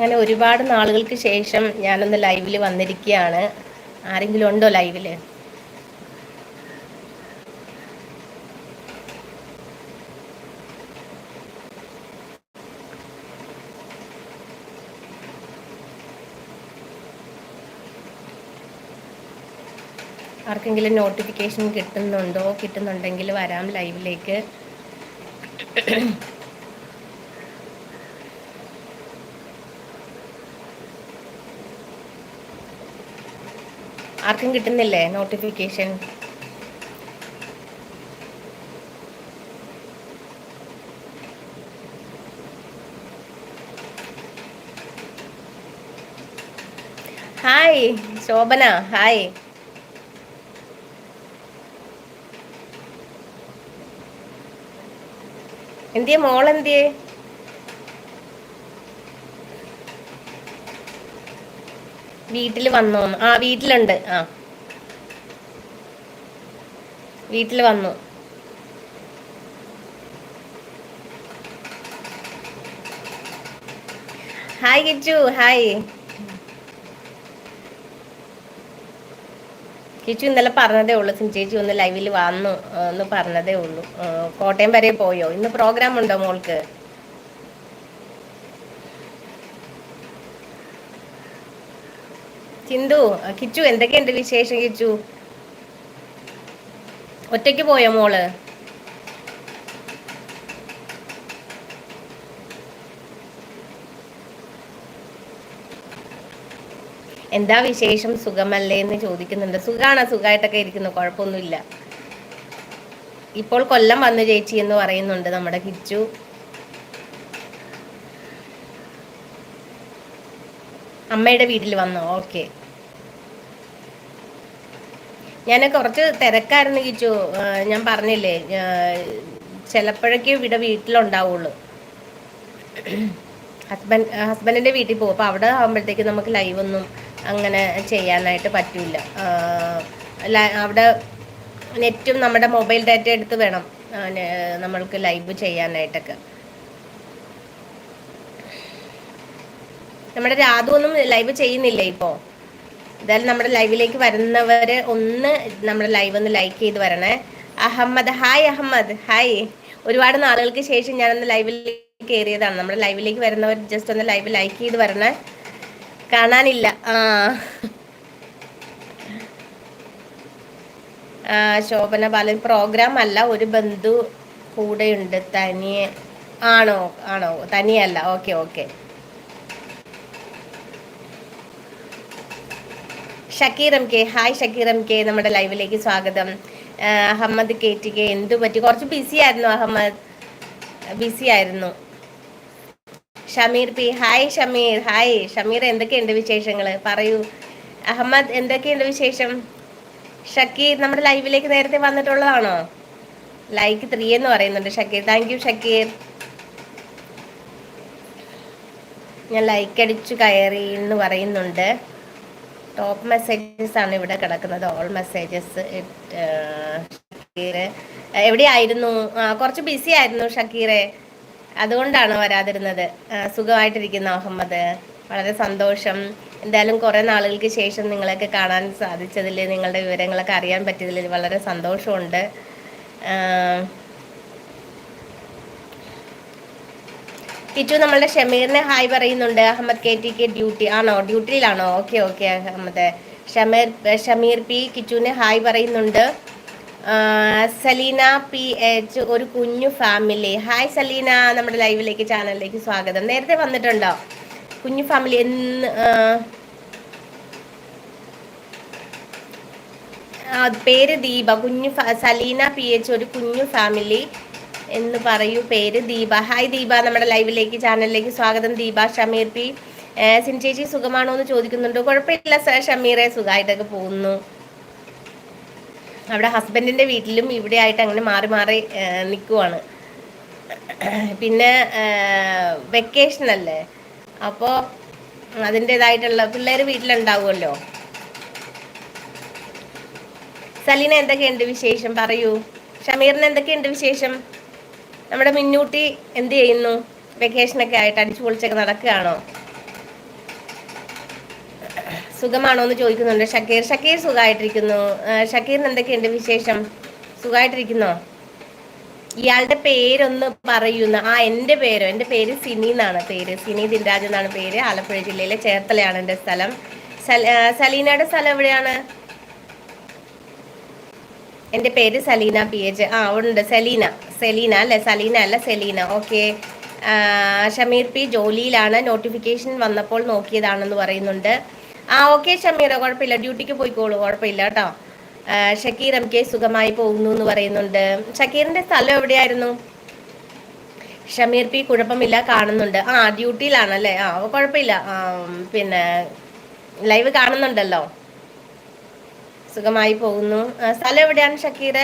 അങ്ങനെ ഒരുപാട് നാളുകൾക്ക് ശേഷം ഞാനൊന്ന് ലൈവിൽ വന്നിരിക്കുകയാണ് ആരെങ്കിലും ഉണ്ടോ ലൈവിൽ? ആർക്കെങ്കിലും നോട്ടിഫിക്കേഷൻ കിട്ടുന്നുണ്ടോ? കിട്ടുന്നുണ്ടെങ്കിൽ വരാം ലൈവിലേക്ക്. ആർക്കും കിട്ടുന്നില്ലേ നോട്ടിഫിക്കേഷൻ ഹായ് ശോഭന ഹായ് എന്തിയെ മോളെന്തിയെ? വീട്ടിൽ വന്നു ആ വീട്ടിലുണ്ട്. ആ. വീട്ടിൽ വന്നു. Hi Kichu hi. കിച്ചു ഇന്നലെ പറഞ്ഞതേ ഉള്ളൂ. ചേച്ചി ഒന്ന് ലൈവിൽ വന്നു എന്ന് പറഞ്ഞതേ ഉള്ളൂ. കോട്ടയം വരെ പോയോ? ഇന്ന് പ്രോഗ്രാം ഉണ്ടോ മോൾക്ക്? ചിന്തു കിച്ചു എന്തൊക്കെയുണ്ട് വിശേഷം കിച്ചു? ഒറ്റയ്ക്ക് പോയോ മോൾ? എന്താ വിശേഷം? സുഖമല്ലേ എന്ന് ചോദിക്കുന്നുണ്ട്. സുഖാണ്? സുഖമായിട്ടൊക്കെ ഇരിക്കുന്നു. കുഴപ്പമൊന്നുമില്ല. ഇപ്പോൾ കൊല്ലം വന്നു ചേച്ചി എന്ന് പറയുന്നുണ്ട് നമ്മുടെ കിച്ചു. അമ്മയുടെ വീട്ടിൽ വന്നോ? ഓക്കെ. ഞാൻ കുറച്ച് തിരക്കായിരുന്നു കിച്ചു ഞാൻ പറഞ്ഞില്ലേ ചിലപ്പോഴൊക്കെ ഇവിടെ വീട്ടിലുണ്ടാവുള്ളൂ. ഹസ്ബൻഡ് ഹസ്ബൻഡിന്റെ വീട്ടിൽ പോകും. അപ്പോൾ അവിടെ ആകുമ്പോഴത്തേക്ക് നമുക്ക് ലൈവൊന്നും അങ്ങനെ ചെയ്യാനായിട്ട് പറ്റില്ല അവിടെ നെറ്റും നമ്മുടെ മൊബൈൽ ഡാറ്റ എടുത്ത് വേണം നമ്മൾക്ക് ലൈവ് ചെയ്യാനായിട്ടൊക്കെ. നമ്മുടെ രാധു ഒന്നും ലൈവ് ചെയ്യുന്നില്ല ഇപ്പോൾ എന്തായാലും നമ്മുടെ ലൈവിലേക്ക് വരുന്നവര് ഒന്ന് നമ്മുടെ ലൈവ് ഒന്ന് ലൈക്ക് ചെയ്ത് വരണേ. അഹമ്മദ് ഹായ് അഹമ്മദ് ഹായ് ഒരുപാട് നാളുകൾക്ക് ശേഷം ഞാൻ ഒന്ന് ലൈവിൽ കയറിയതാണ് നമ്മുടെ ലൈവിലേക്ക് വരുന്നവർ ജസ്റ്റ് ഒന്ന് ലൈവ് ലൈക്ക് ചെയ്ത് വരണേ. കാണാനില്ല. ആ. ശോഭന ബാലൻ പ്രോഗ്രാം അല്ല. ഒരു ബന്ധു കൂടെയുണ്ട്. തനിയെ. ആണോ? ആണോ? തനിയല്ല okay okay Shakeer M K hi Shakeer M K നമ്മുടെ ലൈവിലേക്ക് സ്വാഗതം. അഹമ്മദ് കെ ടി കെ എന്തു പറ്റി? കുറച്ച് ബിസി ആയിരുന്നു അഹമ്മദ്. ബിസി ആയിരുന്നു. Shameer P hi Shameer hi. Shameer എന്തൊക്കെയുണ്ട് വിശേഷങ്ങൾ പറയൂ. അഹമ്മദ് എന്തൊക്കെയുണ്ട് വിശേഷം? ഷക്കീർ നമ്മുടെ ലൈവിലേക്ക് നേരത്തെ വന്നിട്ടുള്ളതാണോ? ലൈക്ക് ത്രീ എന്ന് പറയുന്നുണ്ട് ഷക്കീർ. Thank you Shakir. ഞാൻ ലൈക്ക് അടിച്ചു കയറി എന്ന് പറയുന്നുണ്ട്. ടോപ്പ് മെസ്സേജസ് ആണ് ഇവിടെ കിടക്കുന്നത്. ഓൾ മെസ്സേജസ് എവിടെയായിരുന്നു? കുറച്ച് ബിസി ആയിരുന്നു ഷക്കീറെ. അതുകൊണ്ടാണ് വരാതിരുന്നത്. സുഖമായിട്ടിരിക്കുന്ന അഹമ്മദ്. വളരെ സന്തോഷം. എന്തായാലും കുറേ നാളുകൾക്ക് ശേഷം നിങ്ങളെയൊക്കെ കാണാൻ സാധിച്ചതിൽ നിങ്ങളുടെ വിവരങ്ങളൊക്കെ അറിയാൻ പറ്റിയതിൽ വളരെ സന്തോഷമുണ്ട്. കിറ്റു നമ്മളുടെ ഷമീറിനെ ഹായ് പറയുന്നുണ്ട്. Ahammed K T K duty. ആണോ? ഡ്യൂട്ടിയിലാണോ? Okay okay. Ahammed. Shameer Shameer P കിറ്റുവിനെ hi പറയുന്നുണ്ട്. സലീന പി എച്ച് ഒരു കുഞ്ഞു ഫാമിലി. ഹായ് സലീന. നമ്മുടെ ലൈവിലേക്ക് ചാനലിലേക്ക് സ്വാഗതം. നേരത്തെ വന്നിട്ടുണ്ടോ? കുഞ്ഞു ഫാമിലി എന്ന് പേര് ദീപ. കുഞ്ഞു സലീന പി എച്ച് ഒരു കുഞ്ഞു ഫാമിലി. എന്ന് പറയൂ പേര് ദീപ. ഹായ് ദീപ നമ്മുടെ ലൈവിലേക്ക് ചാനലിലേക്ക് സ്വാഗതം. ദീപ ഷമീർ പി. സിൻ ചേച്ചി സുഖമാണോ എന്ന് ചോദിക്കുന്നുണ്ട്. കുഴപ്പമില്ല സർ. ഷമീറെ സുഖമായിട്ടൊക്കെ പോകുന്നു. അവിടെ ഹസ്ബൻഡിന്റെ വീട്ടിലും ഇവിടെ ആയിട്ട് അങ്ങനെ മാറി മാറി നിൽക്കുവാണ് പിന്നെ വെക്കേഷൻ അല്ലേ? അപ്പോൾ അതിന്റെതായിട്ടുള്ള പിള്ളേർ വീട്ടിലുണ്ടാവുമല്ലോ? സലീന എന്തൊക്കെയുണ്ട് വിശേഷം? പറയൂ. ഷമീറിന് എന്തൊക്കെയുണ്ട് വിശേഷം? നമ്മുടെ മിന്നൂട്ടി എന്ത് ചെയ്യുന്നു? വെക്കേഷനൊക്കെ ആയിട്ട് അടിച്ചു പൊളിച്ചൊക്കെ നടക്കുകയാണോ? സുഖമാണോ എന്ന് ചോദിക്കുന്നുണ്ട്. ഷക്കീർ ഷക്കീർ സുഖമായിട്ടിരിക്കുന്നു. ഷക്കീറിന് എന്തൊക്കെയുണ്ട് വിശേഷം? സുഖമായിട്ടിരിക്കുന്നോ? ഇയാളുടെ പേരൊന്ന് പറയുന്ന ആ എന്റെ പേരോ? എന്റെ പേര് സിനി എന്നാണ് പേര്. സിനി ദിൻരാജ് എന്നാണ് പേര്. ആലപ്പുഴ ജില്ലയിലെ ചേർത്തലയാണ് എന്റെ സ്ഥലം. സലീനയുടെ സ്ഥലം എവിടെയാണ്? എന്റെ പേര് സലീന പി എച്ച്. ആ ഉണ്ട് സെലീന. സെലീന അല്ലേ? സലീന അല്ല സെലീന. ഓക്കെ ഷമീർ പി ജോലിയിലാണ്. നോട്ടിഫിക്കേഷൻ വന്നപ്പോൾ നോക്കിയതാണെന്ന് പറയുന്നുണ്ട്. ആ ഓക്കെ ഷമീർ കുഴപ്പമില്ല. ഡ്യൂട്ടിക്ക് പോയിക്കോളൂ. കുഴപ്പമില്ല കേട്ടോ. ഷക്കീർ എം കെ സുഖമായി പോകുന്നു എന്ന് പറയുന്നുണ്ട്. ഷക്കീറിന്റെ സ്ഥലം എവിടെയായിരുന്നു? ഷമീർ പി കുഴപ്പമില്ല കാണുന്നുണ്ട്. ആ ഡ്യൂട്ടിയിലാണല്ലേ ആ കുഴപ്പമില്ല. പിന്നെ ലൈവ് കാണുന്നുണ്ടല്ലോ. സുഖമായി പോകുന്നു. സ്ഥലം എവിടെയാണ് ഷക്കീർ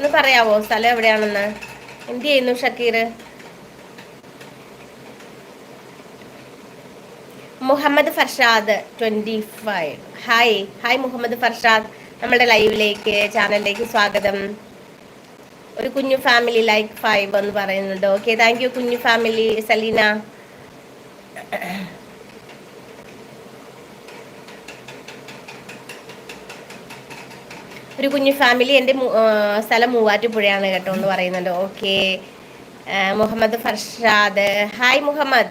ഒന്ന് പറയാവോ? സ്ഥലം എവിടെയാണെന്ന്? എന്ത് ചെയ്യുന്നു Shakeer? Muhammad Farshad twenty five. Hi hi Muhammad Farshad. നമ്മുടെ ലൈവിലേക്ക് ചാനലിലേക്ക് സ്വാഗതം. ഒരു കുഞ്ഞു ഫാമിലി ലൈക്ക് ഫൈവ് എന്ന് പറയുന്നുണ്ട്. ഓക്കെ താങ്ക് യു കുഞ്ഞു ഫാമിലി സലീന. ഒരു കുഞ്ഞു ഫാമിലി എന്റെ സ്ഥലം മൂവാറ്റുപുഴയാണ് കേട്ടോ എന്ന് പറയുന്നുണ്ട്. ഓക്കെ മുഹമ്മദ് ഫർഷാദ്. ഹായ് മുഹമ്മദ്.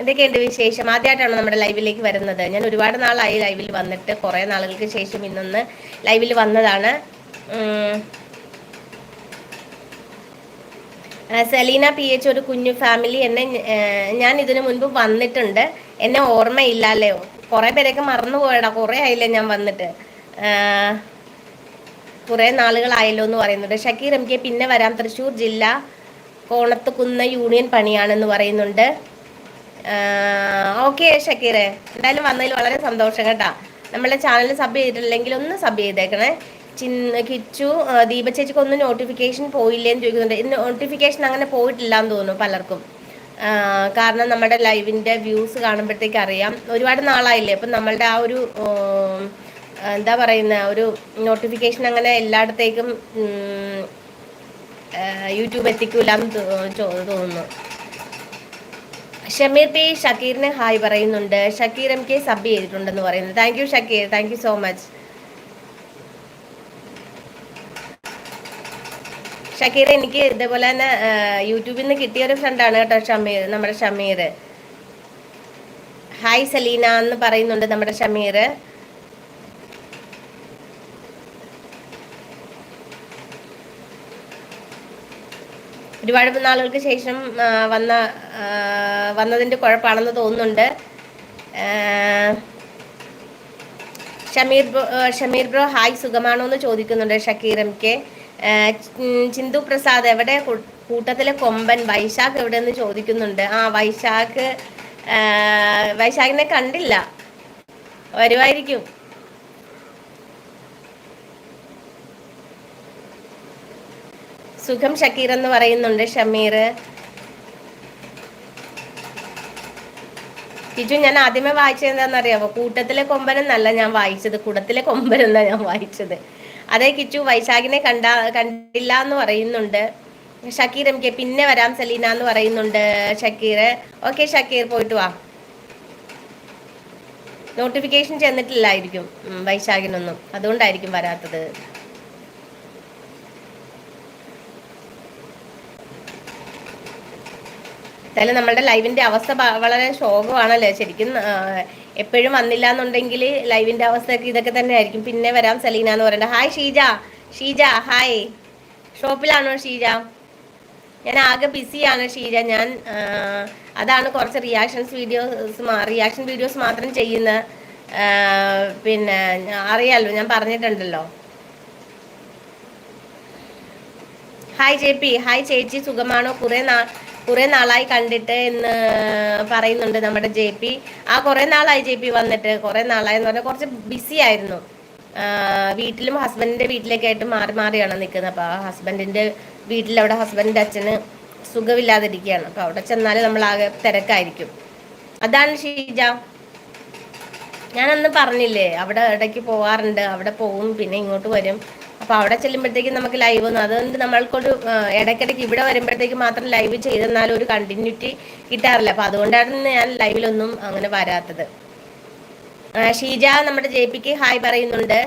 എന്തൊക്കെയുണ്ട് വിശേഷം? ആദ്യമായിട്ടാണ് നമ്മുടെ ലൈവിലേക്ക് വരുന്നത്? ഞാൻ ഒരുപാട് നാളായി ലൈവിൽ വന്നിട്ട് കുറേ നാളുകൾക്ക് ശേഷം ഇന്നൊന്ന് ലൈവിൽ വന്നതാണ്. സെലീന പി എച്ച് ഒരു കുഞ്ഞു ഫാമിലി എന്നെ ഞാൻ ഇതിനു മുൻപ് വന്നിട്ടുണ്ട്. എന്നെ ഓർമ്മയില്ലല്ലേ കുറേ പേരൊക്കെ മറന്നു പോയടാ കുറേ ആയില്ലേ ഞാൻ വന്നിട്ട്. കുറേ നാളുകളായല്ലോ എന്ന് പറയുന്നുണ്ട്. ഷക്കീർ എം കെ പിന്നെ വരാം. തൃശ്ശൂർ ജില്ല കോണത്തുകുന്ന യൂണിയൻ പണിയാണെന്ന് പറയുന്നുണ്ട്. ഓക്കെ ഷക്കീറെ. എന്തായാലും വന്നതിൽ വളരെ സന്തോഷം കേട്ടാ. നമ്മളെ ചാനൽ സബ് ചെയ്തിട്ടില്ലെങ്കിൽ ഒന്ന് സബ് ചെയ്തേക്കണേ. ചിന്ന കിച്ചു ദീപ ചേച്ചിക്ക് ഒന്നും നോട്ടിഫിക്കേഷൻ പോയില്ലേന്ന് ചോദിക്കുന്നുണ്ട്. നോട്ടിഫിക്കേഷൻ അങ്ങനെ പോയിട്ടില്ല എന്ന് തോന്നുന്നു പലർക്കും. കാരണം നമ്മുടെ ലൈവിന്റെ വ്യൂസ് കാണുമ്പോഴത്തേക്ക് അറിയാം. ഒരുപാട് നാളായില്ലേ? അപ്പം നമ്മളുടെ ആ ഒരു എന്താ പറയുന്ന ഒരു നോട്ടിഫിക്കേഷൻ അങ്ങനെ എല്ലായിടത്തേക്കും യൂട്യൂബ് എത്തിക്കൂല എന്ന് തോന്നുന്നു. ഷമീർ പി ഷക്കീറിന് ഹായ് പറയുന്നുണ്ട്. ഷക്കീർ എം കെ സബ് ചെയ്തിട്ടുണ്ടെന്ന് പറയുന്നു. Thank you Shakeer. Thank you so much Shakeer എനിക്ക് ഇതേപോലെ തന്നെ യൂട്യൂബിൽ നിന്ന് കിട്ടിയ ഒരു ഫ്രണ്ടാണ് കേട്ടോ ഷമീർ നമ്മുടെ ഷമീർ. ഹായ് സലീന എന്ന് പറയുന്നുണ്ട് നമ്മുടെ ഷമീർ. ഒരുപാട് നാളുകൾക്ക് ശേഷം വന്ന വന്നതിന്റെ കുഴപ്പമാണെന്ന് തോന്നുന്നുണ്ട്. Shameer bro Shameer bro hi സുഖമാണോ എന്ന് ചോദിക്കുന്നുണ്ട് ഷക്കീർ എം കെ. ചിന്തു പ്രസാദ് എവിടെ? കൂട്ടത്തിലെ കൊമ്പൻ വൈശാഖ് എവിടെ എന്ന് ചോദിക്കുന്നുണ്ട്. ആ വൈശാഖ് വൈശാഖിനെ കണ്ടില്ല. വരുമായിരിക്കും. സുഖം ഷക്കീർ എന്ന് പറയുന്നുണ്ട് ഷമീർ. ഇജു ഞാൻ ആദ്യമേ വായിച്ചത് എന്താണെന്നറിയാമോ കൂട്ടത്തിലെ കൊമ്പനെന്നല്ല ഞാൻ വായിച്ചത്. കൂട്ടത്തിലെ കൊമ്പനെന്നാ ഞാൻ വായിച്ചത്. അതെ കിച്ചു വൈശാഖിനെ കണ്ട കണ്ടില്ല എന്ന് പറയുന്നുണ്ട്. ഷക്കീർ എം കെ പിന്നെ വരാം സലീന എന്ന് പറയുന്നുണ്ട് ഷക്കീർ. ഓക്കെ ഷക്കീർ പോയിട്ട് വാ. നോട്ടിഫിക്കേഷൻ ചെന്നിട്ടില്ലായിരിക്കും വൈശാഖിനൊന്നും. അതുകൊണ്ടായിരിക്കും വരാത്തത്. എന്തായാലും നമ്മളുടെ ലൈവിന്റെ അവസ്ഥ വളരെ ശോകമാണല്ലേ? ശരിക്കും എപ്പോഴും വന്നില്ല എന്നുണ്ടെങ്കിൽ ലൈവിന്റെ അവസ്ഥയൊക്കെ ഇതൊക്കെ തന്നെ ആയിരിക്കും പിന്നെ വരാം സലീന എന്ന് പറയണ്ട ഹായ് ഷീജ. ഷീജ ഹായ് ഷോപ്പിലാണോ ഷീജ? ഞാൻ ആകെ ബിസിയാണ് ഷീജ. ഞാൻ അതാണ് കുറച്ച് റിയാക്ഷൻസ് വീഡിയോസ് റിയാക്ഷൻ വീഡിയോസ് മാത്രം ചെയ്യുന്ന പിന്നെ അറിയാലോ ഞാൻ പറഞ്ഞിട്ടുണ്ടല്ലോ. ഹായ് ജെ പി ഹായ് ചേച്ചി. സുഖമാണോ? കുറേ നാ കുറെ നാളായി കണ്ടിട്ട് എന്ന് പറയുന്നുണ്ട് നമ്മുടെ ജെ പി. ആ കുറെ നാളായി ജെ പി വന്നിട്ട് കുറെ നാളായി എന്ന് പറഞ്ഞാൽ കുറച്ച് ബിസി ആയിരുന്നു. വീട്ടിലും ഹസ്ബൻഡിന്റെ വീട്ടിലേക്ക് ആയിട്ട് മാറി മാറിയാണ് നിൽക്കുന്നത് അപ്പോൾ ആ ഹസ്ബൻഡിന്റെ വീട്ടിൽ അവിടെ ഹസ്ബൻഡിന്റെ അച്ഛന് സുഖമില്ലാതിരിക്കുകയാണ്. അപ്പോൾ അവിടെ ചെന്നാൽ നമ്മൾ ആകെ തിരക്കായിരിക്കും. അതാണ് ഷീജ. ഞാനന്ന് പറഞ്ഞില്ലേ അവിടെ ഇടയ്ക്ക് പോവാറുണ്ട് അവിടെ പോവും പിന്നെ ഇങ്ങോട്ട് വരും. അപ്പോൾ അവിടെ ചെല്ലുമ്പോഴത്തേക്കും നമുക്ക് ലൈവ് ഒന്നും അതുകൊണ്ട് നമ്മൾക്കൊരു ഇടയ്ക്കിടയ്ക്ക് ഇവിടെ വരുമ്പോഴത്തേക്ക് മാത്രം ലൈവ് ചെയ്തെന്നാലും ഒരു കണ്ടിന്യൂറ്റി കിട്ടാറില്ല. അപ്പോൾ അതുകൊണ്ടാണ് ഞാൻ ലൈവിലൊന്നും അങ്ങനെ വരാത്തത്. ഷീജ നമ്മുടെ ജെ പിക്ക് ഹായ് പറയുന്നുണ്ട്.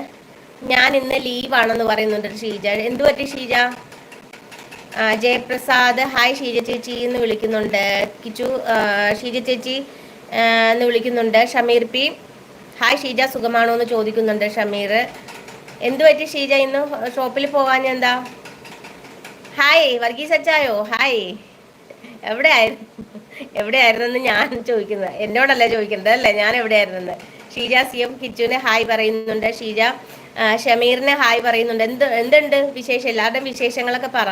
ഞാൻ ഇന്ന് ലീവാണെന്ന് പറയുന്നുണ്ട് ഷീജ. എന്തു പറ്റി ഷീജ? ജയപ്രസാദ് ഹായ് ഷീജ ചേച്ചി എന്ന് വിളിക്കുന്നുണ്ട്. കിച്ചു ഷീജ ചേച്ചി എന്ന് വിളിക്കുന്നുണ്ട്. ഷമീർ പി ഹായ് ഷീജ സുഖമാണോ എന്ന് ചോദിക്കുന്നുണ്ട് ഷമീർ. എന്തു പറ്റി ഷീജ ഇന്ന് ഷോപ്പിൽ പോകാൻ എന്താ? ഹായ് വർഗീസ് അച്ചായോ? ഹായ് എവിടെയായിരുന്നു? എവിടെയായിരുന്നെന്ന് ഞാൻ ചോദിക്കുന്നത്. എന്നോടല്ല ചോദിക്കുന്നത്? അല്ലേ ഞാൻ എവിടെയായിരുന്നെന്ന്? ഷീജ സി എം കിച്ചുവിന് ഹായ് പറയുന്നുണ്ട്. ഷീജ ഷമീറിന് ഹായ് പറയുന്നുണ്ട്. എന്ത് എന്തുണ്ട് വിശേഷം? എല്ലാവരുടെയും വിശേഷങ്ങളൊക്കെ പറ.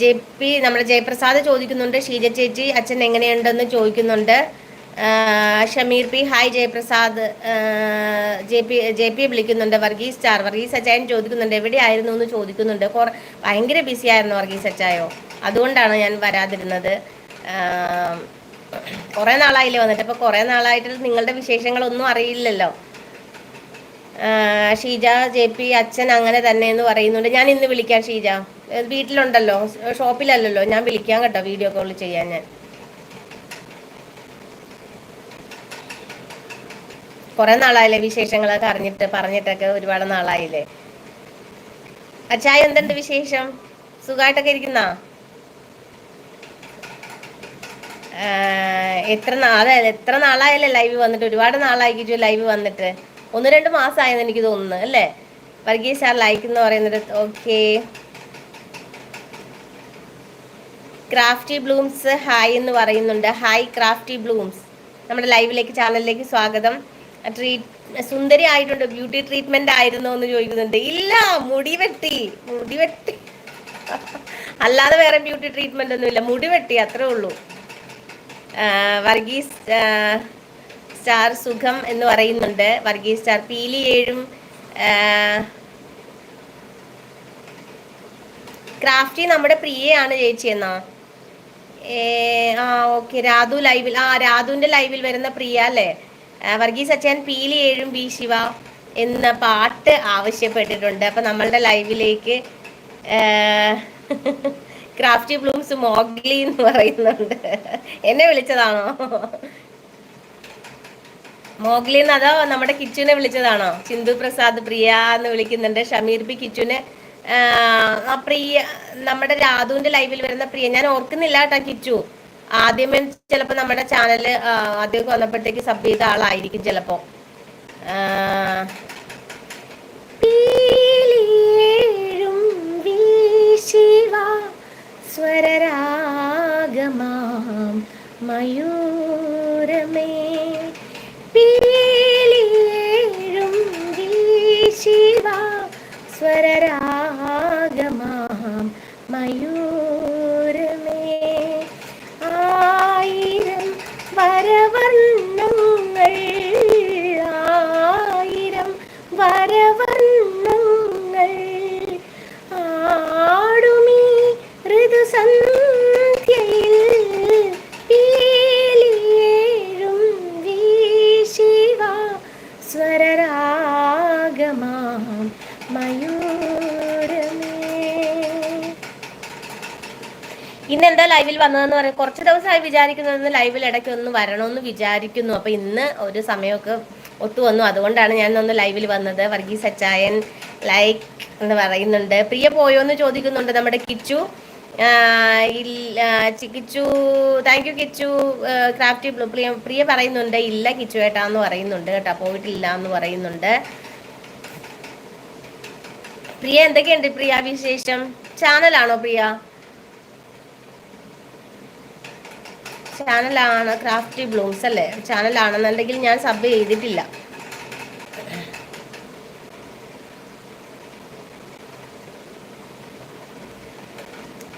ജെ പി നമ്മുടെ ജയപ്രസാദ് ചോദിക്കുന്നുണ്ട്. ഷീജ ചേച്ചി അച്ഛൻ എങ്ങനെയുണ്ടെന്ന് ചോദിക്കുന്നുണ്ട്. Shameer P hi Jayaprasad J P J P വിളിക്കുന്നുണ്ട് വർഗീസ് സ്റ്റാർ വർഗീസ് അച്ചായൻ ചോദിക്കുന്നുണ്ട് എവിടെയായിരുന്നു എന്ന് ചോദിക്കുന്നുണ്ട്. ഭയങ്കര ബിസി ആയിരുന്നു വർഗീസ് അച്ചായോ അതുകൊണ്ടാണ് ഞാൻ വരാതിരുന്നത്. കുറേ നാളായില്ലേ വന്നിട്ട് അപ്പോൾ കുറേ നാളായിട്ട് നിങ്ങളുടെ വിശേഷങ്ങളൊന്നും അറിയില്ലല്ലോ. ഷീജ ജെ പി അച്ഛൻ അങ്ങനെ തന്നെ എന്ന് പറയുന്നുണ്ട്. ഞാൻ ഇന്ന് വിളിക്കാം ഷീജ. വീട്ടിലുണ്ടല്ലോ ഷോപ്പിലല്ലല്ലോ. ഞാൻ വിളിക്കാം കേട്ടോ വീഡിയോ കോൾ ചെയ്യാൻ ഞാൻ. കുറെ നാളായില്ലേ വിശേഷങ്ങളൊക്കെ അറിഞ്ഞിട്ട് പറഞ്ഞിട്ടൊക്കെ ഒരുപാട് നാളായില്ലേ? അച്ചായ എന്തുണ്ട് വിശേഷം? സുഖമായിട്ടൊക്കെ ഇരിക്കുന്ന? എത്ര നാളെ എത്ര നാളായല്ലേ ലൈവ് വന്നിട്ട്? ഒരുപാട് നാളായിരിക്കും ലൈവ് വന്നിട്ട്. ഒന്ന് രണ്ട് മാസമായെന്ന് എനിക്ക് തോന്നുന്നു അല്ലേ? വർഗീസ് സാർ ലൈക്ക് എന്ന് പറയുന്നത് ഓക്കെ ക്രാഫ്റ്റി ബ്ലൂംസ് ഹായ് എന്ന് പറയുന്നുണ്ട്. ഹായ് ക്രാഫ്റ്റി ബ്ലൂംസ് നമ്മുടെ ലൈവിലേക്ക് ചാനലിലേക്ക് സ്വാഗതം. ട്രീറ്റ് സുന്ദരി ആയിട്ടുണ്ട് ബ്യൂട്ടി ട്രീറ്റ്മെന്റ് ആയിരുന്നോ എന്ന് ചോദിക്കുന്നുണ്ട്. ഇല്ല മുടി വെട്ടി മുടി വെട്ടി. അല്ലാതെ വേറെ ബ്യൂട്ടി ട്രീറ്റ്മെന്റ് ഒന്നും ഇല്ല മുടി വെട്ടി അത്രേ ഉള്ളൂ. വർഗീസ് സ്റ്റാർ സുഖം എന്ന് പറയുന്നുണ്ട്. വർഗീസ് സ്റ്റാർ പീലി ഏഴും ക്രാഫ്റ്റി നമ്മുടെ പ്രിയയാണ് ചേച്ചി എന്നാ? ആ ഓക്കെ. രാധു ലൈവിൽ ആ രാധുവിന്റെ ലൈവിൽ വരുന്ന പ്രിയ അല്ലേ? വർഗീസ് അച്ഛൻ പീലി ഏഴും ബി ശിവ എന്ന പാട്ട് ആവശ്യപ്പെട്ടിട്ടുണ്ട്. അപ്പൊ നമ്മളുടെ ലൈവിലേക്ക് ക്രാഫ്റ്റി ബ്ലൂംസ് മോഗ്ലി എന്ന് പറയുന്നുണ്ട്. എന്നെ വിളിച്ചതാണോ? മോഗ്ലി എന്ന് അതോ നമ്മുടെ കിച്ചുനെ വിളിച്ചതാണോ? ചിന്തു പ്രസാദ് പ്രിയ എന്ന് വിളിക്കുന്നുണ്ട്. ഷമീർ ബി കിച്ചുനെ പ്രിയ നമ്മുടെ രാധുവിന്റെ ലൈവിൽ വരുന്ന പ്രിയ. ഞാൻ ഓർക്കുന്നില്ല കേട്ടോ കിച്ചു. ആദ്യമേ ചിലപ്പോ നമ്മുടെ ചാനൽ ആദ്യം വന്നപ്പോഴത്തേക്ക് സബ് ചെയ്ത ആളായിരിക്കും ചിലപ്പോ. സ്വരരാഗമാം മയൂരമേ. പീലിയേഴും ശിവ സ്വരരാഗമാം മയൂരമേ വരവർണങ്ങൾ ആടുമീ ഇന്നെന്താ ലൈവിൽ വന്നതെന്ന് പറയാം കുറച്ച് ദിവസമായി വിചാരിക്കുന്നത് ലൈവിൽ ഇടയ്ക്ക് ഒന്ന് വരണമെന്ന് വിചാരിക്കുന്നു. അപ്പൊ ഇന്ന് ഒരു സമയമൊക്കെ ഒത്തു വന്നു. അതുകൊണ്ടാണ് ഞാൻ ഒന്ന് ലൈവിൽ വന്നത്. വർഗീസ് അച്ചായൻ ലൈക്ക് എന്ന് പറയുന്നുണ്ട്. പ്രിയ പോയോ എന്ന് ചോദിക്കുന്നുണ്ട് നമ്മുടെ Kichu. Kichu thank you Kichu crafty Priya Priya പറയുന്നുണ്ട് ഇല്ല കിച്ചു ഏട്ടാന്ന് പറയുന്നുണ്ട് കേട്ടോ. പോയിട്ടില്ല എന്ന് പറയുന്നുണ്ട്. പ്രിയ എന്തൊക്കെയുണ്ട് പ്രിയ വിശേഷം? ചാനലാണോ പ്രിയ? ചാനലാണ് ക്രാഫ്റ്റി ബ്ലൂംസ് അല്ലേ? ചാനലാണെന്നുണ്ടെങ്കിൽ ഞാൻ സബ് ചെയ്തിട്ടില്ല.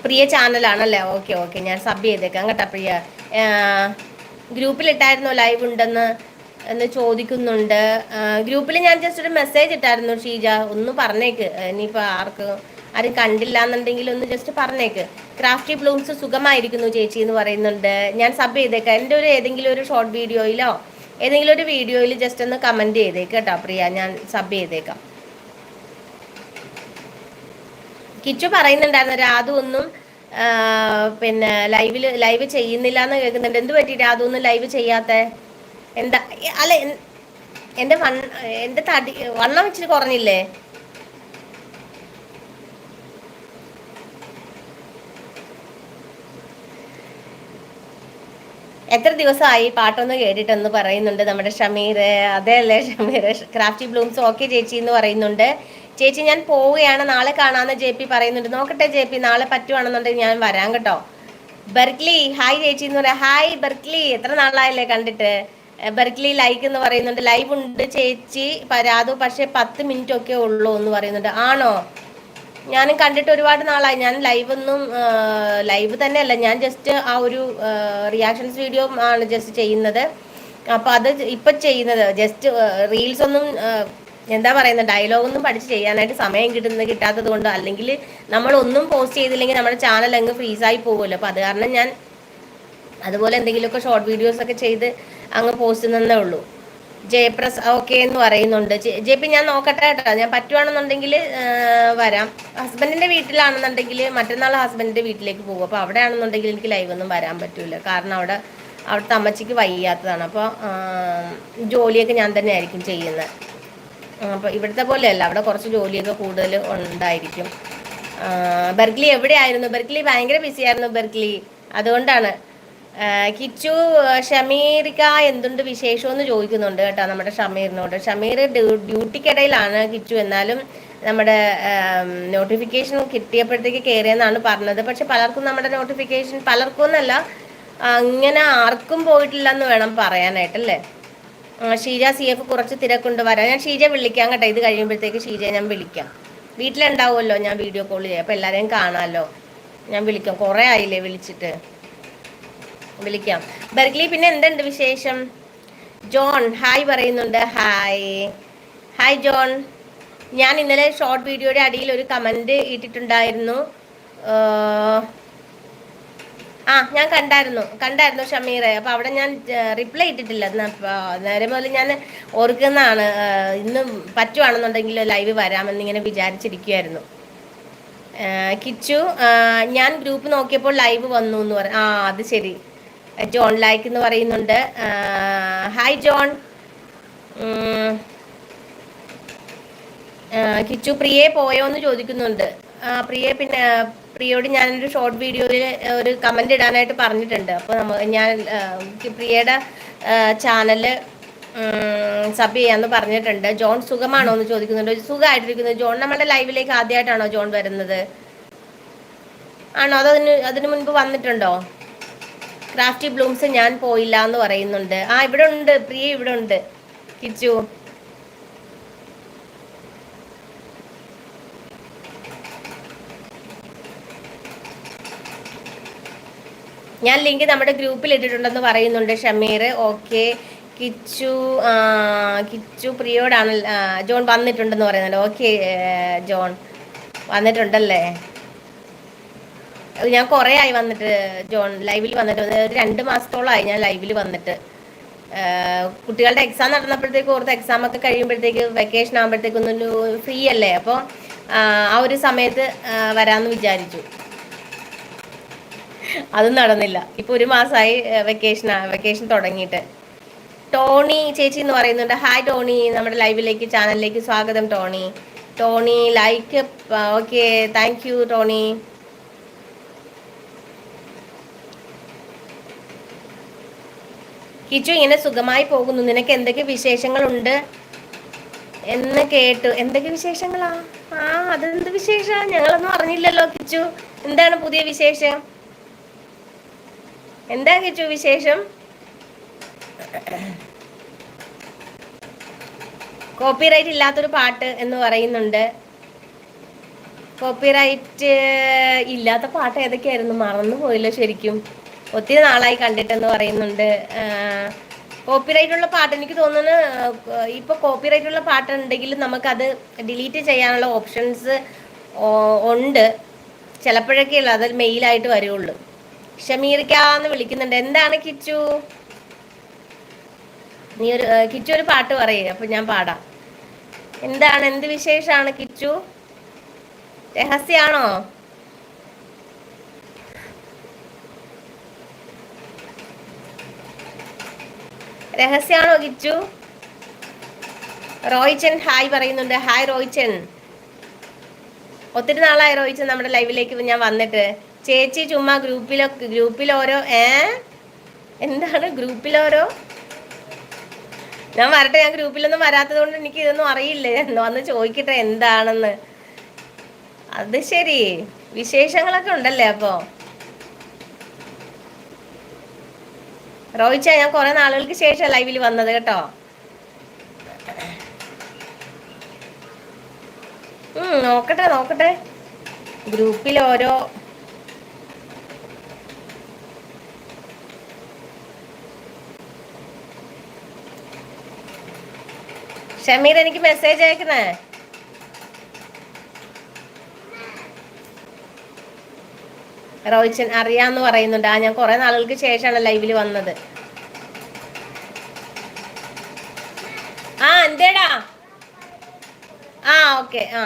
പ്രിയ ചാനലാണല്ലേ? Okay okay. ഞാൻ സബ് ചെയ്തേക്കാം കേട്ടോ പ്രിയ. ഗ്രൂപ്പിലിട്ടായിരുന്നോ ലൈവ് ഉണ്ടെന്ന്? എന്ന് ചോദിക്കുന്നുണ്ട്. ഗ്രൂപ്പിൽ ഞാൻ ജസ്റ്റ് ഒരു മെസ്സേജ് ഇട്ടായിരുന്നു ഷീജ. ഒന്ന് പറഞ്ഞേക്ക്. ഇനിയിപ്പോൾ ആർക്ക് ആരും കണ്ടില്ല എന്നുണ്ടെങ്കിൽ ഒന്ന് ജസ്റ്റ് പറഞ്ഞേക്ക്. ക്രാഫ്റ്റി ബ്ലൂംസ് സുഖമായിരിക്കുന്നു ചേച്ചി എന്ന് പറയുന്നുണ്ട്. ഞാൻ സബ് ചെയ്തേക്കാം. എന്റെ ഒരു ഏതെങ്കിലും ഒരു ഷോർട്ട് വീഡിയോയിലോ ഏതെങ്കിലും ഒരു വീഡിയോയിൽ ജസ്റ്റ് ഒന്ന് കമന്റ് ചെയ്തേക്കാം കേട്ടോ പ്രിയ. ഞാൻ സബ് ചെയ്തേക്കാം. കിച്ചു പറയുന്നുണ്ടായിരുന്നു രാധു ഒന്നും പിന്നെ ലൈവിൽ ലൈവ് ചെയ്യുന്നില്ല എന്ന് കേൾക്കുന്നുണ്ട്. എന്ത് പറ്റിയിട്ട് ഒന്നും ലൈവ് ചെയ്യാത്ത? എന്താ അല്ല എന്റെ വൺ എന്റെ തടി വണ്ണം വെച്ചിട്ട് കുറഞ്ഞില്ലേ? എത്ര ദിവസമായി പാട്ടൊന്ന് കേട്ടിട്ടെന്ന് പറയുന്നുണ്ട്. നമ്മുടെ ഷമീർ അതെ അല്ലേ ഷമീർ ക്രാഫ്റ്റി ബ്ലൂംസ് ഓക്കെ ചേച്ചി എന്ന് പറയുന്നുണ്ട്. ചേച്ചി ഞാൻ പോവുകയാണ്. നാളെ കാണാന്ന് ജെ പി പറയുന്നുണ്ട്. നോക്കട്ടെ ജെ പി നാളെ പറ്റുവാണെന്നുണ്ടെങ്കിൽ ഞാൻ വരാം കേട്ടോ. ബെർക്ലി ഹായ് ചേച്ചി എന്ന് പറയാം. Hi Berkeley. എത്ര നാളായല്ലേ കണ്ടിട്ട്? ബെർക്ലി ലൈക്ക് എന്ന് പറയുന്നുണ്ട്. ലൈവ് ഉണ്ട് ചേച്ചി. പരാതു പക്ഷെ പത്ത് മിനിറ്റ് ഒക്കെ ഉള്ളൂ എന്ന് പറയുന്നുണ്ട്. ആണോ? ഞാനും കണ്ടിട്ട് ഒരുപാട് നാളായി. ഞാൻ ലൈവ് ഒന്നും ലൈവ് തന്നെയല്ല. ഞാൻ ജസ്റ്റ് ആ ഒരു റിയാക്ഷൻസ് വീഡിയോ ആണ് ജസ്റ്റ് ചെയ്യുന്നത്. അപ്പോൾ അത് ഇപ്പം ചെയ്യുന്നത്. ജസ്റ്റ് റീൽസ് ഒന്നും എന്താ പറയുന്നത് ഡയലോഗ് ഒന്നും പഠിച്ച് ചെയ്യാനായിട്ട് സമയം കിട്ടുന്നത് കിട്ടാത്തത് കൊണ്ട് അല്ലെങ്കിൽ നമ്മൾ ഒന്നും പോസ്റ്റ് ചെയ്തില്ലെങ്കിൽ നമ്മുടെ ചാനൽ അങ്ങ് ഫ്രീസായി പോകുമല്ലോ. അപ്പോൾ അത് കാരണം ഞാൻ അതുപോലെ എന്തെങ്കിലുമൊക്കെ ഷോർട്ട് വീഡിയോസ് ഒക്കെ ചെയ്ത് അങ്ങ് പോസ്റ്റ് ചെയ്യുന്നതേ ഉള്ളൂ. ജയപ്രസ് ഓക്കെ എന്ന് പറയുന്നുണ്ട്. ജെ പി ഞാൻ നോക്കട്ടെ കേട്ടോ. ഞാൻ പറ്റുവാണെന്നുണ്ടെങ്കിൽ വരാം. ഹസ്ബൻഡിന്റെ വീട്ടിലാണെന്നുണ്ടെങ്കിൽ മറ്റന്നാൾ ഹസ്ബൻഡിന്റെ വീട്ടിലേക്ക് പോകും. അപ്പോൾ അവിടെ ആണെന്നുണ്ടെങ്കിൽ എനിക്ക് ലൈവ് ഒന്നും വരാൻ പറ്റില്ല കാരണം അവിടെ അവിടുത്തെ അമ്മച്ചിക്ക് വയ്യാത്തതാണ്. അപ്പോൾ ജോലിയൊക്കെ ഞാൻ തന്നെ ആയിരിക്കും ചെയ്യുന്നത് അപ്പോൾ ഇവിടുത്തെ പോലെയല്ല. അവിടെ കുറച്ച് ജോലിയൊക്കെ കൂടുതൽ ഉണ്ടായിരിക്കും. ബെർഗ്ലി എവിടെയായിരുന്നു? ബെർഗ്ലി ഭയങ്കര ബിസി ആയിരുന്നു ബെർഗ്ലി അതുകൊണ്ടാണ് കിച്ചു ഷമീറിക്ക എന്തുണ്ട് വിശേഷമെന്ന് ചോദിക്കുന്നുണ്ട് കേട്ടോ നമ്മുടെ ഷമീറിനോട്. ഷമീർ ഡ്യൂട്ടിക്കിടയിലാണ് കിച്ചു. എന്നാലും നമ്മുടെ നോട്ടിഫിക്കേഷൻ കിട്ടിയപ്പോഴത്തേക്ക് കയറിയെന്നാണ് പറഞ്ഞത്. പക്ഷെ പലർക്കും നമ്മുടെ നോട്ടിഫിക്കേഷൻ പലർക്കും എന്നല്ല അങ്ങനെ ആർക്കും പോയിട്ടില്ല എന്ന് വേണം പറയാനായിട്ടല്ലേ ഷീജ സി എഫ് കുറച്ച് തിരക്കുണ്ട്. വരാം. ഞാൻ ഷീജ വിളിക്കാം കേട്ടോ. ഇത് കഴിയുമ്പോഴത്തേക്ക് ഷീജ ഞാൻ വിളിക്കാം. വീട്ടിലുണ്ടാവുമല്ലോ ഞാൻ വീഡിയോ കോൾ ചെയ്യാം. അപ്പം എല്ലാവരെയും കാണാമല്ലോ. ഞാൻ വിളിക്കാം. കുറേ ആയില്ലേ വിളിച്ചിട്ട്. വിളിക്കാം. ബെർഗ്ലി പിന്നെ എന്തുണ്ട് വിശേഷം? ജോൺ ഹായ് പറയുന്നുണ്ട്. ഹായ്. Hi John. ഞാൻ ഇന്നലെ ഷോർട്ട് വീഡിയോയുടെ അടിയിൽ ഒരു കമന്റ് ഇട്ടിട്ടുണ്ടായിരുന്നു. ആ ഞാൻ കണ്ടായിരുന്നു. കണ്ടായിരുന്നു ഷമീറെ. അപ്പോൾ അവിടെ ഞാൻ റിപ്ലൈ ഇട്ടിട്ടില്ല. നേരെ മുതൽ ഞാൻ ഓർക്കുന്നതാണ്. ഇന്ന് പറ്റുവാണെന്നുണ്ടെങ്കിൽ ലൈവ് വരാമെന്നിങ്ങനെ വിചാരിച്ചിരിക്കുമായിരുന്നു കിച്ചു ഞാൻ ഗ്രൂപ്പ് നോക്കിയപ്പോൾ ലൈവ് വന്നു എന്ന് പറ ആ അത് ശരി. ജോൺ ലൈക്ക് എന്ന് പറയുന്നുണ്ട്. ഹായ് ജോൺ കിച്ചു പ്രിയെ പോയോ എന്ന് ചോദിക്കുന്നുണ്ട്. പ്രിയെ പിന്നെ പ്രിയോട് ഞാനൊരു ഷോർട്ട് വീഡിയോയിൽ ഒരു കമന്റ് ഇടാനായിട്ട് പറഞ്ഞിട്ടുണ്ട്. അപ്പോൾ നമ്മൾ ഞാൻ പ്രിയയുടെ ചാനൽ സബ് ചെയ്യാന്ന് പറഞ്ഞിട്ടുണ്ട്. ജോൺ സുഖമാണോ എന്ന് ചോദിക്കുന്നുണ്ട്. സുഖമായിട്ടിരിക്കുന്നു. ജോൺ നമ്മുടെ ലൈവിലേക്ക് ആദ്യമായിട്ടാണോ ജോൺ വരുന്നത്? ആണോ? അതതിന് അതിന് മുൻപ് വന്നിട്ടുണ്ടോ? ക്രാഫ്റ്റി ബ്ലൂംസ് ഞാൻ പോയില്ല എന്ന് പറയുന്നുണ്ട്. ആ ഇവിടെ ഉണ്ട് പ്രിയ ഇവിടെ ഉണ്ട് കിച്ചു. ഞാൻ ലിങ്ക് നമ്മുടെ ഗ്രൂപ്പിൽ ഇട്ടിട്ടുണ്ടെന്ന് പറയുന്നുണ്ട് ഷമീർ. ഓക്കെ. കിച്ചു കിച്ചു പ്രിയോടാണ് ജോൺ വന്നിട്ടുണ്ടെന്ന് പറയുന്നുണ്ട്. Okay John. വന്നിട്ടുണ്ടല്ലേ? ഞാൻ കുറേ ആയി വന്നിട്ട് ജോൺ ലൈവിൽ വന്നിട്ട് രണ്ട് മാസത്തോളമായി ഞാൻ ലൈവിൽ വന്നിട്ട്. കുട്ടികളുടെ എക്സാം നടന്നപ്പോഴത്തേക്ക് ഓർത്ത് എക്സാം ഒക്കെ കഴിയുമ്പോഴത്തേക്ക് വെക്കേഷൻ ആകുമ്പോഴത്തേക്കൊന്നൊരു ഫ്രീ അല്ലേ? അപ്പോൾ ആ ഒരു സമയത്ത് വരാമെന്ന് വിചാരിച്ചു. അതും നടന്നില്ല. ഇപ്പൊ ഒരു മാസമായി വെക്കേഷൻ വെക്കേഷൻ തുടങ്ങിയിട്ട്. ടോണി ചേച്ചി എന്ന് പറയുന്നുണ്ട്. Hi Tony. നമ്മുടെ ലൈവിലേക്ക് ചാനലിലേക്ക് സ്വാഗതം Tony. Tony like okay thank you Tony. Kichu ഇങ്ങനെ സുഖമായി പോകുന്നു. നിനക്ക് എന്തൊക്കെ വിശേഷങ്ങളുണ്ട്? എന്ന് കേട്ടു. എന്തൊക്കെ വിശേഷങ്ങളാ? ആ അതെന്ത് വിശേഷം? ഞങ്ങളൊന്നും അറിഞ്ഞില്ലല്ലോ കിച്ചു. എന്താണ് പുതിയ വിശേഷം? എന്താ കിച്ചു വിശേഷം? കോപ്പിറൈറ്റ് ഇല്ലാത്തൊരു പാട്ട് എന്ന് പറയുന്നുണ്ട്. കോപ്പിറൈറ്റ് ഇല്ലാത്ത പാട്ട് ഏതൊക്കെയായിരുന്നു? മറന്നു പോയില്ലോ ശരിക്കും. ഒത്തിരി നാളായി കണ്ടിട്ടെന്ന് പറയുന്നുണ്ട്. കോപ്പിറൈറ്റ് ഉള്ള പാട്ട് എനിക്ക് തോന്നുന്നു ഇപ്പോൾ കോപ്പിറൈറ്റ് ഉള്ള പാട്ട് പാട്ടുണ്ടെങ്കിൽ നമുക്കത് ഡിലീറ്റ് ചെയ്യാനുള്ള ഓപ്ഷൻസ് ഉണ്ട്. ചിലപ്പോഴൊക്കെ ഉള്ളു അത് മെയിലായിട്ട് വരുള്ളൂ. ഷമീർക്കാന്ന് വിളിക്കുന്നുണ്ട്. എന്താണ് കിച്ചു? നീ ഒരു കിച്ചു ഒരു പാട്ട് പറയേ അപ്പൊ ഞാൻ പാടാം. എന്താണ് എന്ത് വിശേഷാണ് കിച്ചു? രഹസ്യാണോ? രഹസ്യമാണോ കിച്ചു റോയിച്ചൻ ഹായ് പറയുന്നുണ്ട്. ഹായ് റോയിച്ചൻ. ഒത്തിരി നാളായി റോയിച്ചൻ നമ്മുടെ ലൈവിലേക്ക് ഞാൻ വന്നിട്ട്. ചേച്ചി ചുമ്മാ ഗ്രൂപ്പിലോ ഗ്രൂപ്പിലോരോ ഏ? എന്താണ് ഗ്രൂപ്പിലോരോ? ഞാൻ വരട്ടെ ഞാൻ ഗ്രൂപ്പിലൊന്നും വരാത്തത് കൊണ്ട് എനിക്ക് ഇതൊന്നും അറിയില്ല? വന്ന് ചോദിക്കട്ടെ എന്താണെന്ന്. അത് ശരി. വിശേഷങ്ങളൊക്കെ ഉണ്ടല്ലേ അപ്പോ? റോയിച്ച ഞാൻ കുറെ നാളുകൾക്ക് ശേഷം ലൈവിൽ വന്നത് കേട്ടോ. നോക്കട്ടെ നോക്കട്ടെ. ഗ്രൂപ്പിൽ ഓരോ ഷമീർ എനിക്ക് മെസ്സേജ് അയക്കണേ റോയിച്ചൻ അറിയാന്ന് പറയുന്നുണ്ട്. ആ ഞാൻ കുറെ നാളുകൾക്ക് ശേഷമാണ് ലൈവിൽ വന്നത്. ആ എന്തേടാ? ആ ഓക്കെ ആ.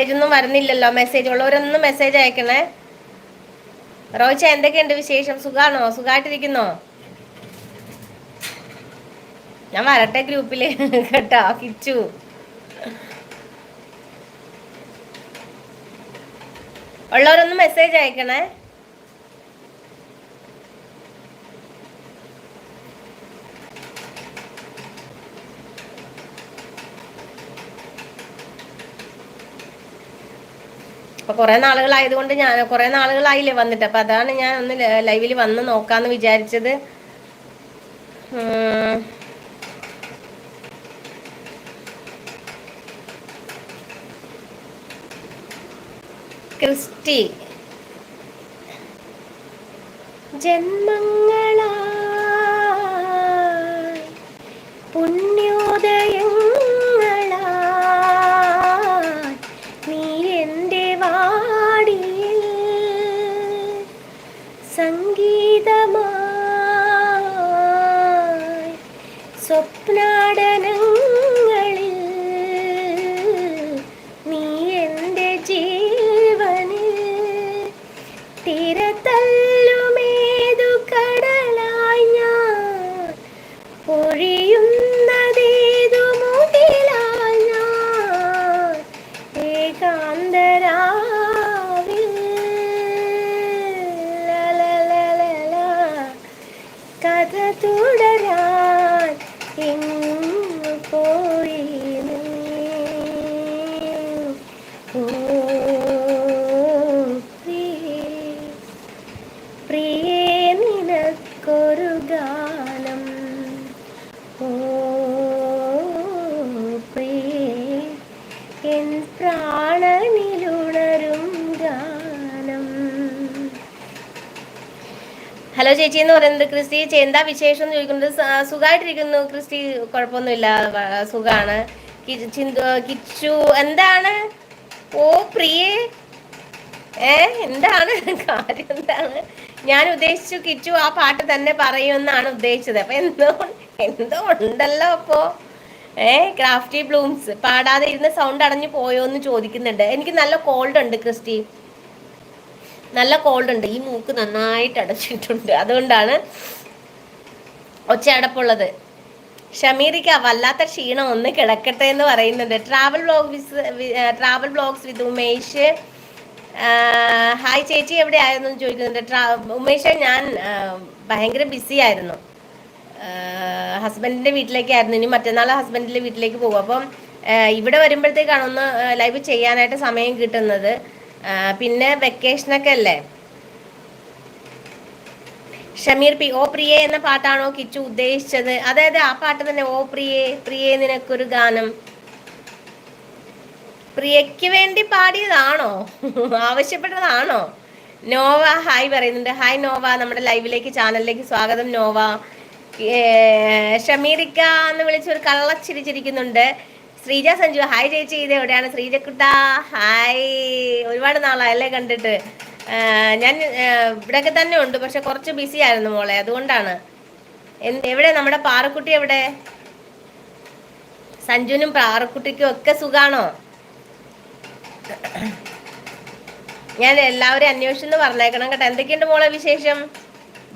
മെസ്സേജ് ഒന്നും വരുന്നില്ലല്ലോ. Message ഉള്ളവരൊന്നും message അയക്കണേ. റോയിച്ച എന്തൊക്കെയുണ്ട് വിശേഷം? സുഖാണോ? സുഖമായിട്ടിരിക്കുന്നോ ഞാൻ വരട്ടെ ഗ്രൂപ്പിൽ. കേട്ടോ കിച്ചു. ഉള്ളവരൊന്നും മെസ്സേജ് അയക്കണേ. അപ്പൊ കുറെ നാളുകളായതുകൊണ്ട് ഞാൻ കുറെ നാളുകളായില്ലേ വന്നിട്ട്. അപ്പൊ അതാണ് ഞാൻ ഒന്ന് ലൈവിൽ വന്ന് നോക്കാന്ന് വിചാരിച്ചത്. ക്രിസ്റ്റി. ജന്മങ്ങളാ പുണ്യോദയം സംഗീതമായി സ്വപ്നാടനം ഹലോ ചേച്ചി എന്ന് പറയുന്നത് ക്രിസ്റ്റി. എന്താ വിശേഷം എന്ന് ചോദിക്കുന്നത്? സുഖമായിട്ടിരിക്കുന്നു ക്രിസ്റ്റി കുഴപ്പമൊന്നുമില്ല. സുഖമാണ് കിച്ചു എന്താണ്? ഓ പ്രിയേ. ഏ എന്താണ്? കാര്യം എന്താണ്? ഞാൻ ഉദ്ദേശിച്ചു കിച്ചു ആ പാട്ട് തന്നെ പറയുമെന്നാണ് ഉദ്ദേശിച്ചത്. അപ്പൊ എന്തോ എന്തോ ഉണ്ടല്ലോ അപ്പോ. ഏ ക്രാഫ്റ്റി ബ്ലൂംസ് പാടാതെ ഇരുന്ന് സൗണ്ട് അടഞ്ഞു പോയോ എന്ന് ചോദിക്കുന്നുണ്ട്. എനിക്ക് നല്ല കോൾഡ് ഉണ്ട് ക്രിസ്റ്റി. നല്ല കോൾഡ് ഉണ്ട്. ഈ മൂക്ക് നന്നായിട്ട് അടച്ചിട്ടുണ്ട്. അതുകൊണ്ടാണ് ഒച്ച അടപ്പുള്ളത് ഷമീറിക്ക വല്ലാത്ത ക്ഷീണം ഒന്ന് കിടക്കട്ടെ എന്ന് പറയുന്നുണ്ട്. Travel blogs travel blogs with Umesh. Hi ചേച്ചി എവിടെ ആയിരുന്നു ചോദിക്കുന്നുണ്ട്. ട്രാ ഉമേഷ് ഞാൻ ഭയങ്കര ബിസി ആയിരുന്നു. ഹസ്ബൻഡിന്റെ വീട്ടിലേക്കായിരുന്നു. ഇനി മറ്റന്നാൾ ഹസ്ബൻഡിന്റെ വീട്ടിലേക്ക് പോകും. അപ്പം ഇവിടെ വരുമ്പോഴത്തേക്കാണ് ഒന്ന് ലൈവ് ചെയ്യാനായിട്ട് സമയം കിട്ടുന്നത്. പിന്നെ വെക്കേഷനൊക്കെ അല്ലേ? ഷമീർ പി ഓ പ്രിയെ എന്ന പാട്ടാണോ കിച്ചു ഉദ്ദേശിച്ചത്? അതായത് ആ പാട്ട് തന്നെ ഓ പ്രിയെ പ്രിയെ നിനക്കൊരു ഗാനം. പ്രിയയ്ക്ക് വേണ്ടി പാടിയതാണോ? ആവശ്യപ്പെട്ടതാണോ? നോവ ഹായ് പറയുന്നുണ്ട്. ഹായ് നോവ നമ്മുടെ ലൈവിലേക്ക് ചാനലിലേക്ക് സ്വാഗതം നോവ. ഷമീറിക്ക എന്ന് വിളിച്ചൊരു കള്ളച്ചിരിച്ചിരിക്കുന്നുണ്ട്. ശ്രീജ സഞ്ജു ഹായ് ചേച്ചി ഇത് എവിടെയാണ്? ശ്രീജക്കുട്ട ഹായ് ഒരുപാട് നാളായല്ലേ കണ്ടിട്ട്. ഞാൻ ഇവിടെയൊക്കെ തന്നെ ഉണ്ട് പക്ഷെ കുറച്ച് ബിസി ആയിരുന്നു മോളെ അതുകൊണ്ടാണ്. എവിടെ? നമ്മുടെ പാറക്കുട്ടി എവിടെ? സഞ്ജുവിനും പാറക്കുട്ടിക്കും ഒക്കെ സുഖാണോ? ഞാൻ എല്ലാവരും അന്വേഷിച്ചെന്ന് പറഞ്ഞേക്കണം കേട്ടോ. എന്തൊക്കെയുണ്ട് മോളെ വിശേഷം?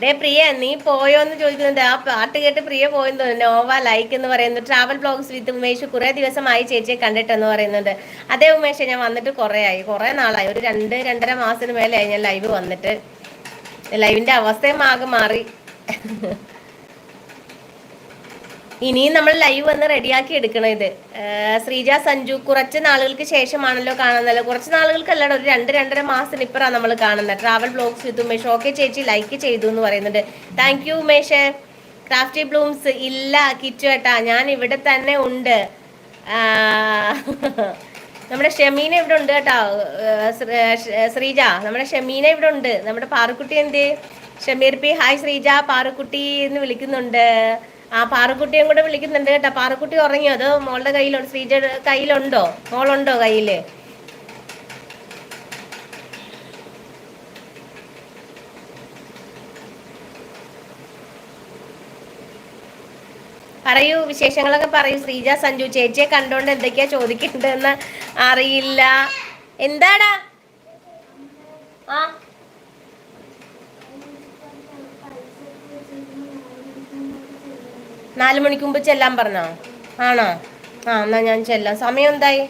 ദേ പ്രിയ നീ പോയോ എന്ന് ചോദിക്കുന്നുണ്ട്. ആ പാട്ട് കേട്ട് പ്രിയ പോയെന്ന് തോന്നുന്നു. നോവ ലൈക്ക് എന്ന് പറയുന്നത് ട്രാവൽ ബ്ലോഗ്സ് വിത്ത് ഉമേഷ്. കുറെ ദിവസമായി ചേച്ചിയെ കണ്ടിട്ടെന്ന് പറയുന്നുണ്ട്. അതേ ഉമേഷ് ഞാൻ വന്നിട്ട് കുറേ ആയി കുറേ നാളായി. ഒരു രണ്ട് രണ്ടര മാസത്തിന് മേലെയായി ഞാൻ ലൈവ് വന്നിട്ട്. ലൈവിന്റെ അവസ്ഥയും ആകെ മാറി. ഇനിയും നമ്മൾ ലൈവ് വന്ന് റെഡിയാക്കി എടുക്കണം ഇത്. ശ്രീജ സഞ്ജു കുറച്ച് നാളുകൾക്ക് ശേഷമാണല്ലോ കാണുന്നത്. കുറച്ച് നാളുകൾക്കല്ലട ഒരു രണ്ട് രണ്ടര മാസത്തിന് ഇപ്പറാണ് നമ്മൾ കാണുന്നത്. Travel blogs with Umesh. Okay ചേച്ചി ലൈക്ക് ചെയ്തു എന്ന് പറയുന്നുണ്ട്. Thank you Umesh. Crafty blooms ഇല്ല കിച്ചു ഏട്ടാ. ഞാൻ ഇവിടെ തന്നെ ഉണ്ട്. നമ്മുടെ ഷെമീന ഇവിടെ ഉണ്ട് കേട്ടോ. ശ്രീജ നമ്മുടെ ഷെമീന ഇവിടെ ഉണ്ട്. നമ്മുടെ പാറുക്കുട്ടി എന്ത്? ഷമീർ പി. ഹായ് ശ്രീജ. പാറുക്കുട്ടി എന്ന് വിളിക്കുന്നുണ്ട്. ആ പാറക്കുട്ടിയും കൂടെ വിളിക്കുന്നുണ്ട് കേട്ടോ. പാറക്കുട്ടി ഉറങ്ങിയോ? അതോ മോളുടെ കയ്യിലുണ്ട് ശ്രീജയുടെ കയ്യിലുണ്ടോ? മോളുണ്ടോ കയ്യിൽ? പറയൂ വിശേഷങ്ങളൊക്കെ പറയൂ. ശ്രീജ സഞ്ജു ചേച്ചിയെ കണ്ടോണ്ട് എന്തൊക്കെയാ ചോദിക്കേണ്ടതെന്ന് അറിയില്ല. എന്താടാ? ആ നാല് മണിക്ക് മുമ്പ് ചെല്ലാൻ പറഞ്ഞോ? ആണോ? ആ എന്നാ ഞാൻ ചെല്ലാം. സമയം എന്തായി?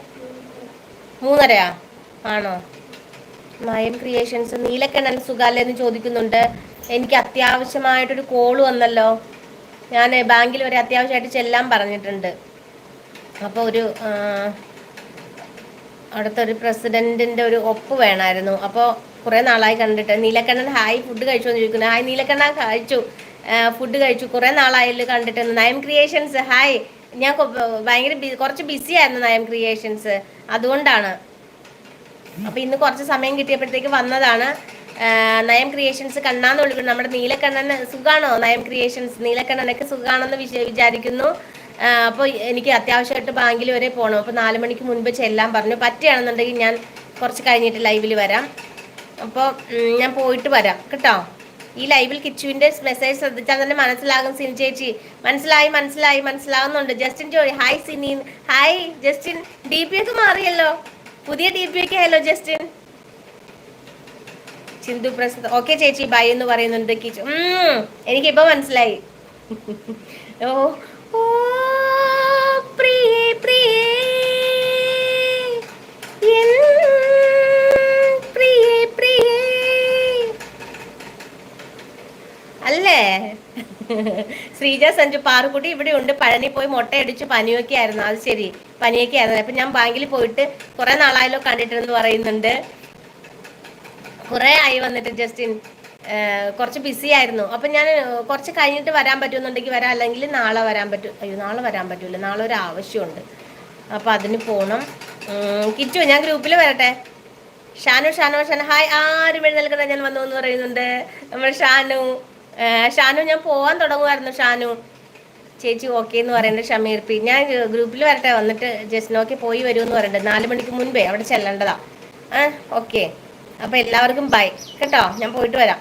മൂന്നരയാ? ആണോ? നയൻ ക്രിയേഷൻസ് നീലക്കണ്ണൻ സുഖാല്ലേ എന്ന് ചോദിക്കുന്നുണ്ട്. എനിക്ക് അത്യാവശ്യമായിട്ടൊരു കോൾ വന്നല്ലോ. ഞാൻ ബാങ്കിൽ വരെ അത്യാവശ്യമായിട്ട് ചെല്ലാൻ പറഞ്ഞിട്ടുണ്ട്. അപ്പോൾ ഒരു അവിടുത്തെ അടുത്തൊരു പ്രസിഡന്റിന്റെ ഒരു ഒപ്പ് വേണമായിരുന്നു അപ്പോൾ കുറേ നാളായി കണ്ടിട്ട്. നീലക്കണ്ണൻ ഹായ് ഫുഡ് കഴിച്ചു എന്ന് ചോദിക്കുന്നു. ഹായ് നീലക്കണ്ണ കഴിച്ചു. ഫുഡ് കഴിച്ചു. കുറേ നാളായല്ലോ കണ്ടിട്ട് നയം ക്രിയേഷൻസ് ഹായ് ഞാൻ ഭയങ്കര കുറച്ച് ബിസി ആയിരുന്നു നയം ക്രിയേഷൻസ് അതുകൊണ്ടാണ്. അപ്പൊ ഇന്ന് കുറച്ച് സമയം കിട്ടിയപ്പോഴത്തേക്ക് വന്നതാണ്. നയം ക്രിയേഷൻസ് കണ്ണാന്ന് വിളിക്കുന്നു. നമ്മുടെ നീലക്കണ്ണൻ സുഖാണോ? നയം ക്രിയേഷൻസ് നീലക്കണ്ണനൊക്കെ സുഖാണെന്ന് വിശ വിചാരിക്കുന്നു. അപ്പോൾ എനിക്ക് അത്യാവശ്യമായിട്ട് ബാങ്കിൽ വരെ പോകണം അപ്പോൾ നാല് മണിക്ക് മുൻപ് ചെല്ലാൻ പറഞ്ഞു. പറ്റുകയാണെന്നുണ്ടെങ്കിൽ ഞാൻ കുറച്ച് കഴിഞ്ഞിട്ട് ലൈവിൽ വരാം. അപ്പോൾ ഞാൻ പോയിട്ട് വരാം. കേട്ടോ? ഈ ലൈവിൽ കിച്ചുവിന്റെ മെസ്സേജ് ശ്രദ്ധിച്ചാൽ തന്നെ മനസ്സിലാകും സിനി ചേച്ചി. മനസ്സിലായി മനസ്സിലായി മനസ്സിലാകുന്നുണ്ട് Justin Joy hi Sini. Hi Justin. D P ഒക്കെ മാറിയല്ലോ. പുതിയ ഡി പി ഒക്കെ hello Justin. Chinthu Prasad okay ചേച്ചി ബൈ എന്ന് പറയുന്നുണ്ട് കിച്ചു. എനിക്ക് എനിക്കിപ്പോ മനസ്സിലായി. ഓ ഓ പ്രിയേ പ്രിയേ പ്രിയേ അല്ലേ ശ്രീജ സഞ്ജു പാറുക്കുട്ടി ഇവിടെ ഉണ്ട്. പഴനി പോയി മുട്ടയടിച്ച് പനിയൊക്കെ ആയിരുന്നു. അത് ശരി പനിയൊക്കെ ആയിരുന്നു. അപ്പൊ ഞാൻ ബാങ്കിൽ പോയിട്ട് കുറെ നാളായല്ലോ കണ്ടിട്ടെന്ന് പറയുന്നുണ്ട്. കുറെ ആയി വന്നിട്ട് ജസ്റ്റിൻ കുറച്ച് ബിസി ആയിരുന്നു. അപ്പൊ ഞാൻ കുറച്ച് കഴിഞ്ഞിട്ട് വരാൻ പറ്റുമെന്നുണ്ടെങ്കിൽ വരാം. അല്ലെങ്കിൽ നാളെ വരാൻ പറ്റും. അയ്യോ നാളെ വരാൻ പറ്റൂല. നാളെ ഒരു ആവശ്യമുണ്ട്. അപ്പൊ അതിന് പോണം. കിച്ചു ഞാൻ ഗ്രൂപ്പിൽ വരട്ടെ? ഷാനു ഷാനു ഷാനു. ഹായ് ആരും എഴുന്നേൽക്കട്ടെ ഞാൻ വന്നു എന്ന് പറയുന്നുണ്ട്. നമ്മൾ ഷാനു. ഷാനു ഞാൻ പോവാൻ തുടങ്ങുമായിരുന്നു ഷാനു. ചേച്ചി ഓക്കെ എന്ന് പറയുന്നത് ഷമീർ. പി ഞാൻ ഗ്രൂപ്പിൽ വരട്ടെ വന്നിട്ട് ജസ്നോക്കെ പോയി വരുമെന്ന് പറയുന്നുണ്ട് നാല് മണിക്ക് മുൻപേ അവിടെ ചെല്ലേണ്ടതാ. ആ ഓക്കെ അപ്പൊ എല്ലാവർക്കും ബൈ കേട്ടോ ഞാൻ പോയിട്ട് വരാം.